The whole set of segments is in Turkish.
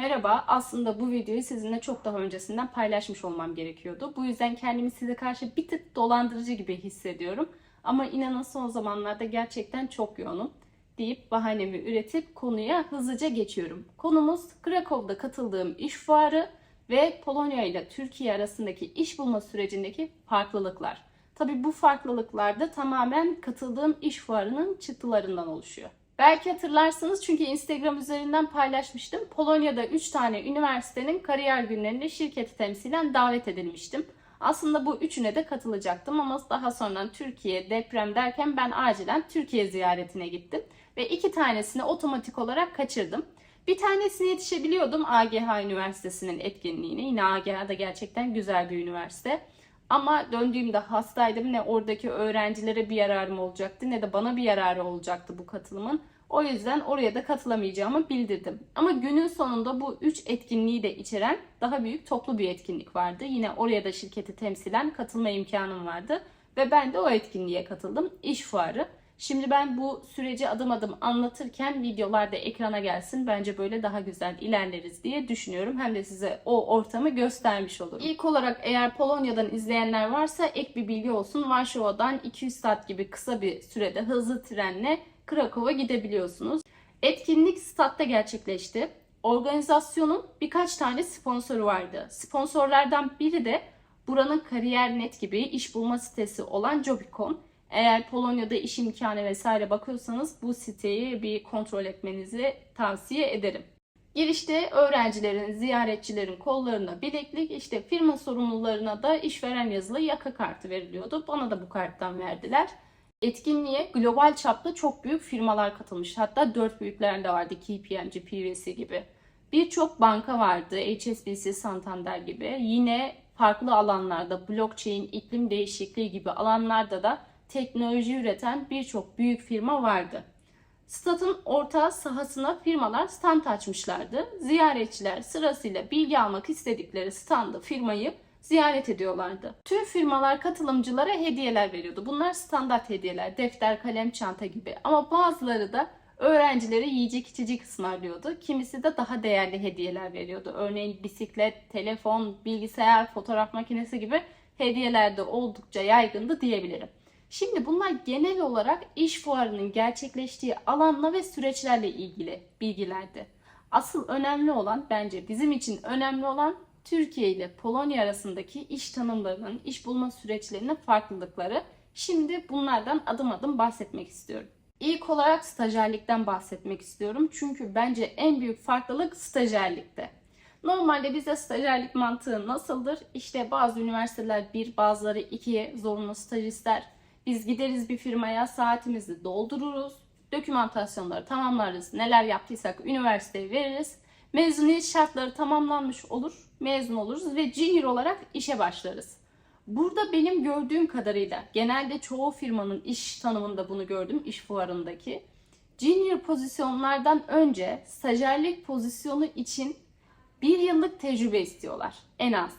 Merhaba, aslında bu videoyu sizinle çok daha öncesinden paylaşmış olmam gerekiyordu. Bu yüzden kendimi size karşı bir tık dolandırıcı gibi hissediyorum. Ama inanın son zamanlarda gerçekten çok yoğunum deyip bahanemi üretip konuya hızlıca geçiyorum. Konumuz Krakow'da katıldığım iş fuarı ve Polonya ile Türkiye arasındaki iş bulma sürecindeki farklılıklar. Tabii bu farklılıklar da tamamen katıldığım iş fuarının çıktılarından oluşuyor. Belki hatırlarsınız çünkü Instagram üzerinden paylaşmıştım. Polonya'da 3 tane üniversitenin kariyer günlerine şirketi temsilen davet edilmiştim. Aslında bu üçüne de katılacaktım ama daha sonra Türkiye deprem derken ben acilen Türkiye ziyaretine gittim. Ve iki tanesini otomatik olarak kaçırdım. Bir tanesine yetişebiliyordum AGH Üniversitesi'nin etkinliğine. Yine AGH da gerçekten güzel bir üniversite. Ama döndüğümde hastaydım. Ne oradaki öğrencilere bir yararım olacaktı ne de bana bir yararı olacaktı bu katılımın. O yüzden oraya da katılamayacağımı bildirdim. Ama günün sonunda bu üç etkinliği de içeren daha büyük toplu bir etkinlik vardı. Yine oraya da şirketi temsilen katılma imkanım vardı. Ve ben de o etkinliğe katıldım. İş fuarı. Şimdi ben bu süreci adım adım anlatırken videolarda ekrana gelsin. Bence böyle daha güzel ilerleriz diye düşünüyorum. Hem de size o ortamı göstermiş olurum. İlk olarak eğer Polonya'dan izleyenler varsa ek bir bilgi olsun. Varşova'dan 200 saat gibi kısa bir sürede hızlı trenle Krakow'a gidebiliyorsunuz. Etkinlik statta gerçekleşti. Organizasyonun birkaç tane sponsoru vardı. Sponsorlardan biri de buranın Kariyer Net gibi iş bulma sitesi olan Jobicon. Eğer Polonya'da iş imkanı vesaire bakıyorsanız bu siteyi bir kontrol etmenizi tavsiye ederim. Girişte öğrencilerin, ziyaretçilerin kollarına bileklik, işte firma sorumlularına da işveren yazılı yaka kartı veriliyordu. Bana da bu karttan verdiler. Etkinliğe global çapta çok büyük firmalar katılmış. Hatta dört büyükler de vardı. KPMG, PwC gibi. Birçok banka vardı. HSBC, Santander gibi. Yine farklı alanlarda blockchain, iklim değişikliği gibi alanlarda da teknoloji üreten birçok büyük firma vardı. Statın orta sahasına firmalar stand açmışlardı. Ziyaretçiler sırasıyla bilgi almak istedikleri standı firmayı ziyaret ediyorlardı. Tüm firmalar katılımcılara hediyeler veriyordu. Bunlar standart hediyeler, defter, kalem, çanta gibi. Ama bazıları da öğrencilere yiyecek içecek ısmarlıyordu. Kimisi de daha değerli hediyeler veriyordu. Örneğin bisiklet, telefon, bilgisayar, fotoğraf makinesi gibi hediyeler de oldukça yaygındı diyebilirim. Şimdi bunlar genel olarak iş fuarının gerçekleştiği alanla ve süreçlerle ilgili bilgilerdi. Asıl önemli olan bence bizim için önemli olan Türkiye ile Polonya arasındaki iş tanımlarının, iş bulma süreçlerinin farklılıkları. Şimdi bunlardan adım adım bahsetmek istiyorum. İlk olarak stajyerlikten bahsetmek istiyorum. Çünkü bence en büyük farklılık stajyerlikte. Normalde bize stajyerlik mantığı nasıldır? İşte bazı üniversiteler bir, bazıları ikiye zorunlu staj ister. Biz gideriz bir firmaya saatimizi doldururuz. Dokümantasyonları tamamlarız. Neler yaptıysak üniversiteye veririz. Mezuniyet şartları tamamlanmış olur. Mezun oluruz ve junior olarak işe başlarız. Burada benim gördüğüm kadarıyla genelde çoğu firmanın iş tanımında bunu gördüm iş fuarındaki. Junior pozisyonlardan önce stajyerlik pozisyonu için bir yıllık tecrübe istiyorlar en az.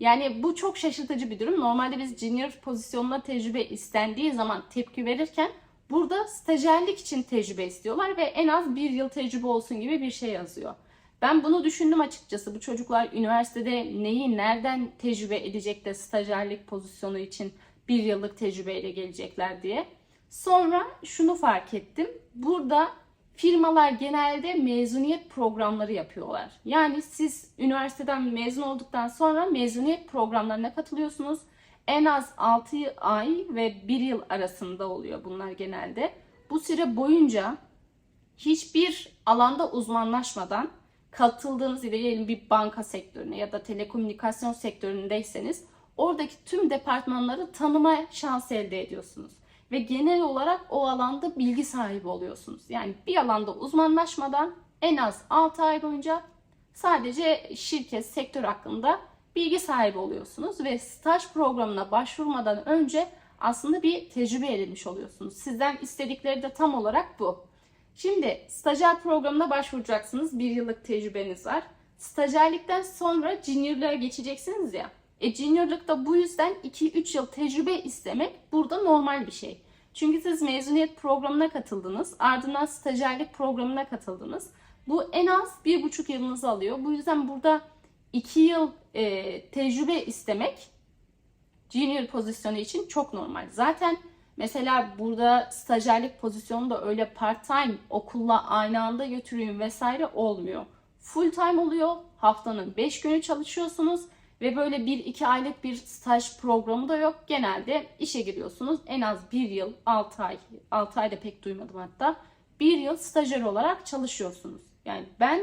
Yani bu çok şaşırtıcı bir durum. Normalde biz junior pozisyonuna tecrübe istendiği zaman tepki verirken burada stajyerlik için tecrübe istiyorlar ve en az bir yıl tecrübe olsun gibi bir şey yazıyor. Ben bunu düşündüm açıkçası. Bu çocuklar üniversitede neyi nereden tecrübe edecek de stajyerlik pozisyonu için bir yıllık tecrübeyle gelecekler diye. Sonra şunu fark ettim. Burada firmalar genelde mezuniyet programları yapıyorlar. Yani siz üniversiteden mezun olduktan sonra mezuniyet programlarına katılıyorsunuz. En az 6 ay ve 1 yıl arasında oluyor bunlar genelde. Bu süre boyunca hiçbir alanda uzmanlaşmadan katıldığınız diyelim bir banka sektörüne ya da telekomünikasyon sektöründeyseniz oradaki tüm departmanları tanıma şansı elde ediyorsunuz. Ve genel olarak o alanda bilgi sahibi oluyorsunuz. Yani bir alanda uzmanlaşmadan en az 6 ay boyunca sadece şirket, sektör hakkında bilgi sahibi oluyorsunuz ve staj programına başvurmadan önce aslında bir tecrübe edinmiş oluyorsunuz. Sizden istedikleri de tam olarak bu. Şimdi stajyer programına başvuracaksınız. Bir yıllık tecrübeniz var. Stajyerlikten sonra juniorluğa geçeceksiniz ya. E juniorlukta bu yüzden 2-3 yıl tecrübe istemek burada normal bir şey. Çünkü siz mezuniyet programına katıldınız. Ardından stajyerlik programına katıldınız. Bu en az bir buçuk yılınızı alıyor. Bu yüzden burada iki yıl e, tecrübe istemek junior pozisyonu için çok normal. Zaten mesela burada stajyerlik pozisyonu da öyle part time okulla aynı anda götüreyim vesaire olmuyor. Full time oluyor. Haftanın 5 günü çalışıyorsunuz ve böyle 1-2 aylık bir staj programı da yok. Genelde işe giriyorsunuz. En az 1 yıl, 6 ay, 6 ay da pek duymadım hatta. 1 yıl stajyer olarak çalışıyorsunuz. Yani ben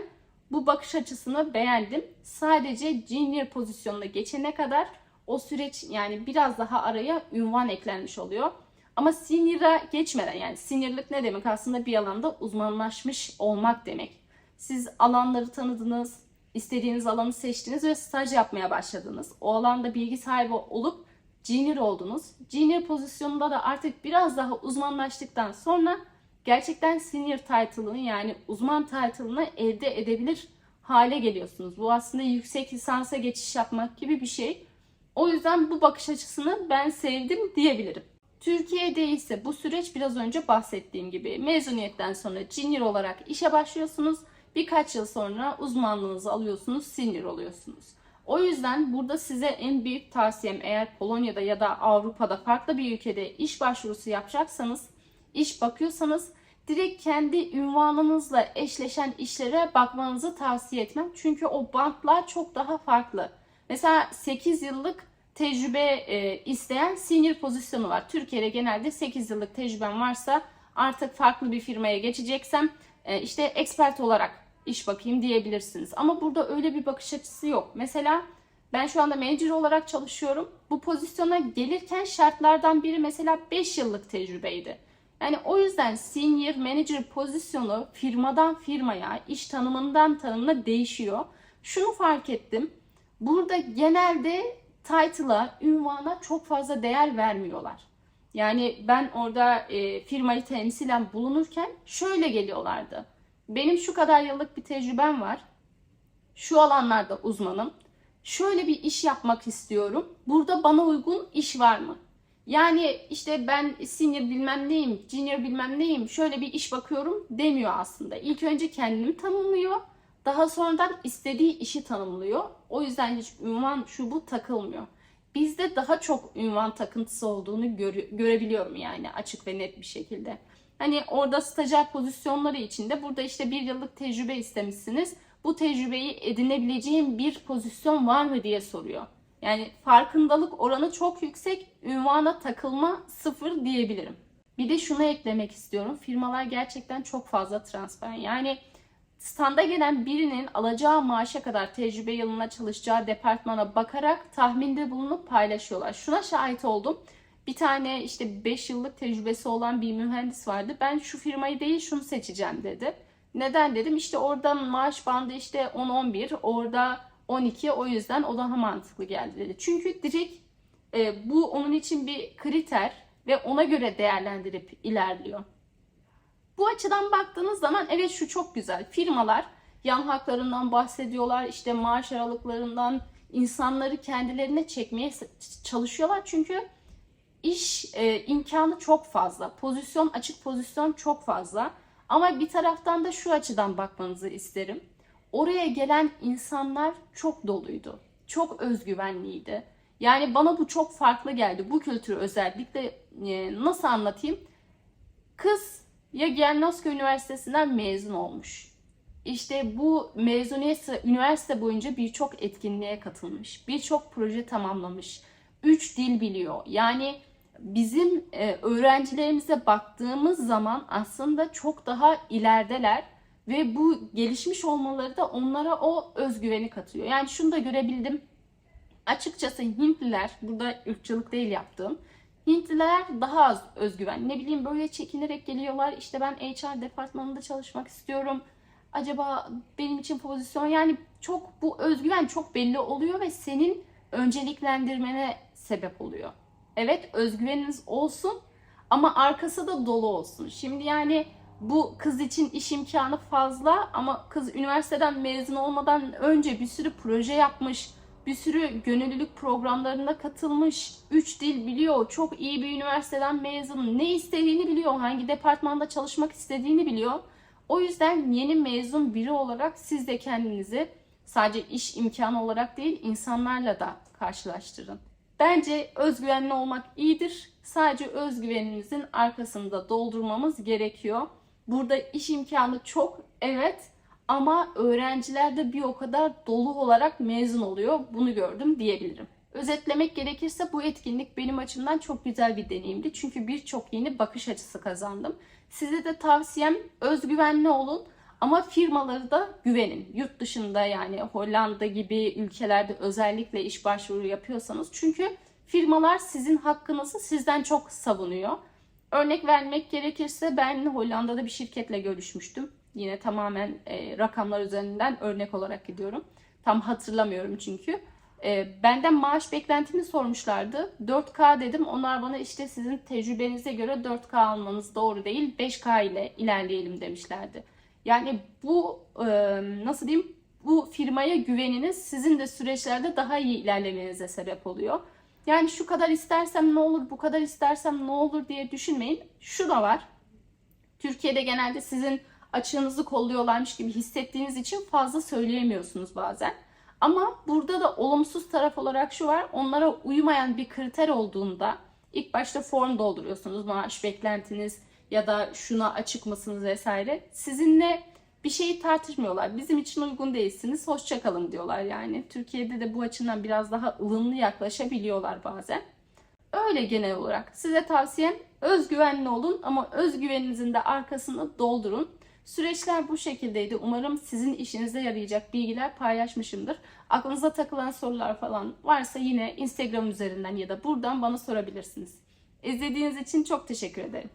bu bakış açısını beğendim. Sadece junior pozisyonuna geçene kadar o süreç yani biraz daha araya ünvan eklenmiş oluyor. Ama senior'a geçmeden yani senior'lık ne demek? Aslında bir alanda uzmanlaşmış olmak demek. Siz alanları tanıdınız, istediğiniz alanı seçtiniz ve staj yapmaya başladınız. O alanda bilgi sahibi olup junior oldunuz. Junior pozisyonunda da artık biraz daha uzmanlaştıktan sonra gerçekten senior title'ını yani uzman title'ını elde edebilir hale geliyorsunuz. Bu aslında yüksek lisansa geçiş yapmak gibi bir şey. O yüzden bu bakış açısını ben sevdim diyebilirim. Türkiye'de ise bu süreç biraz önce bahsettiğim gibi mezuniyetten sonra junior olarak işe başlıyorsunuz. Birkaç yıl sonra uzmanlığınızı alıyorsunuz, senior oluyorsunuz. O yüzden burada size en büyük tavsiyem eğer Polonya'da ya da Avrupa'da farklı bir ülkede iş başvurusu yapacaksanız, iş bakıyorsanız direkt kendi ünvanınızla eşleşen işlere bakmanızı tavsiye etmem. Çünkü o bantlar çok daha farklı. Mesela 8 yıllık tecrübe e, isteyen senior pozisyonu var. Türkiye'de genelde 8 yıllık tecrüben varsa artık farklı bir firmaya geçeceksem e, işte expert olarak iş bakayım diyebilirsiniz. Ama burada öyle bir bakış açısı yok. Mesela ben şu anda manager olarak çalışıyorum. Bu pozisyona gelirken şartlardan biri mesela 5 yıllık tecrübeydi. Yani o yüzden senior manager pozisyonu firmadan firmaya, iş tanımından tanımına değişiyor. Şunu fark ettim. Burada genelde title'a, ünvana çok fazla değer vermiyorlar. Yani ben orada e, firmayı temsilen bulunurken şöyle geliyorlardı. Benim şu kadar yıllık bir tecrübem var. Şu alanlarda uzmanım. Şöyle bir iş yapmak istiyorum. Burada bana uygun iş var mı? Yani işte ben senior bilmem neyim, junior bilmem neyim, şöyle bir iş bakıyorum demiyor aslında. İlk önce kendini tanımlıyor. Daha sonradan istediği işi tanımlıyor. O yüzden hiç ünvan şu bu takılmıyor. Bizde daha çok ünvan takıntısı olduğunu göre, görebiliyorum yani açık ve net bir şekilde. Hani orada stajyer pozisyonları içinde burada işte bir yıllık tecrübe istemişsiniz. Bu tecrübeyi edinebileceğim bir pozisyon var mı diye soruyor. Yani farkındalık oranı çok yüksek, ünvana takılma sıfır diyebilirim. Bir de şunu eklemek istiyorum. Firmalar gerçekten çok fazla transparan. Yani standa gelen birinin alacağı maaşa kadar tecrübe yılına çalışacağı departmana bakarak tahminde bulunup paylaşıyorlar. Şuna şahit oldum. Bir tane işte 5 yıllık tecrübesi olan bir mühendis vardı. Ben şu firmayı değil şunu seçeceğim dedi. Neden dedim? İşte oradan maaş bandı işte 10-11, orada 12 o yüzden o daha mantıklı geldi dedi. Çünkü direkt e, bu onun için bir kriter ve ona göre değerlendirip ilerliyor. Bu açıdan baktığınız zaman evet şu çok güzel. Firmalar yan haklarından bahsediyorlar. işte maaş aralıklarından insanları kendilerine çekmeye çalışıyorlar. Çünkü iş e, imkanı çok fazla. Pozisyon, açık pozisyon çok fazla. Ama bir taraftan da şu açıdan bakmanızı isterim. Oraya gelen insanlar çok doluydu. Çok özgüvenliydi. Yani bana bu çok farklı geldi. Bu kültürü özellikle e, nasıl anlatayım? Kız ya Gelnoska Üniversitesi'nden mezun olmuş. İşte bu mezuniyet üniversite boyunca birçok etkinliğe katılmış. Birçok proje tamamlamış. Üç dil biliyor. Yani bizim e, öğrencilerimize baktığımız zaman aslında çok daha ilerideler ve bu gelişmiş olmaları da onlara o özgüveni katıyor. Yani şunu da görebildim. Açıkçası Hintliler, burada ırkçılık değil yaptığım, Hintliler daha az özgüven. Ne bileyim böyle çekinerek geliyorlar. İşte ben HR departmanında çalışmak istiyorum. Acaba benim için pozisyon yani çok bu özgüven çok belli oluyor ve senin önceliklendirmene sebep oluyor. Evet özgüveniniz olsun ama arkası da dolu olsun. Şimdi yani bu kız için iş imkanı fazla ama kız üniversiteden mezun olmadan önce bir sürü proje yapmış bir sürü gönüllülük programlarına katılmış, 3 dil biliyor, çok iyi bir üniversiteden mezun, ne istediğini biliyor, hangi departmanda çalışmak istediğini biliyor. O yüzden yeni mezun biri olarak siz de kendinizi sadece iş imkanı olarak değil insanlarla da karşılaştırın. Bence özgüvenli olmak iyidir. Sadece özgüvenimizin arkasında doldurmamız gerekiyor. Burada iş imkanı çok evet ama öğrenciler de bir o kadar dolu olarak mezun oluyor. Bunu gördüm diyebilirim. Özetlemek gerekirse bu etkinlik benim açımdan çok güzel bir deneyimdi. Çünkü birçok yeni bakış açısı kazandım. Size de tavsiyem özgüvenli olun ama firmaları da güvenin. Yurt dışında yani Hollanda gibi ülkelerde özellikle iş başvuru yapıyorsanız çünkü firmalar sizin hakkınızı sizden çok savunuyor. Örnek vermek gerekirse ben Hollanda'da bir şirketle görüşmüştüm. Yine tamamen e, rakamlar üzerinden örnek olarak gidiyorum. Tam hatırlamıyorum çünkü. E, benden maaş beklentimi sormuşlardı. 4K dedim. Onlar bana işte sizin tecrübenize göre 4K almanız doğru değil. 5K ile ilerleyelim demişlerdi. Yani bu e, nasıl diyeyim? Bu firmaya güveniniz sizin de süreçlerde daha iyi ilerlemenize sebep oluyor. Yani şu kadar istersem ne olur, bu kadar istersem ne olur diye düşünmeyin. Şu da var. Türkiye'de genelde sizin açığınızı kolluyorlarmış gibi hissettiğiniz için fazla söyleyemiyorsunuz bazen. Ama burada da olumsuz taraf olarak şu var. Onlara uymayan bir kriter olduğunda ilk başta form dolduruyorsunuz. Maaş beklentiniz ya da şuna açık mısınız vesaire. Sizinle bir şeyi tartışmıyorlar. Bizim için uygun değilsiniz. Hoşça kalın diyorlar yani. Türkiye'de de bu açıdan biraz daha ılımlı yaklaşabiliyorlar bazen. Öyle genel olarak. Size tavsiyem özgüvenli olun ama özgüveninizin de arkasını doldurun. Süreçler bu şekildeydi. Umarım sizin işinize yarayacak bilgiler paylaşmışımdır. Aklınıza takılan sorular falan varsa yine Instagram üzerinden ya da buradan bana sorabilirsiniz. İzlediğiniz için çok teşekkür ederim.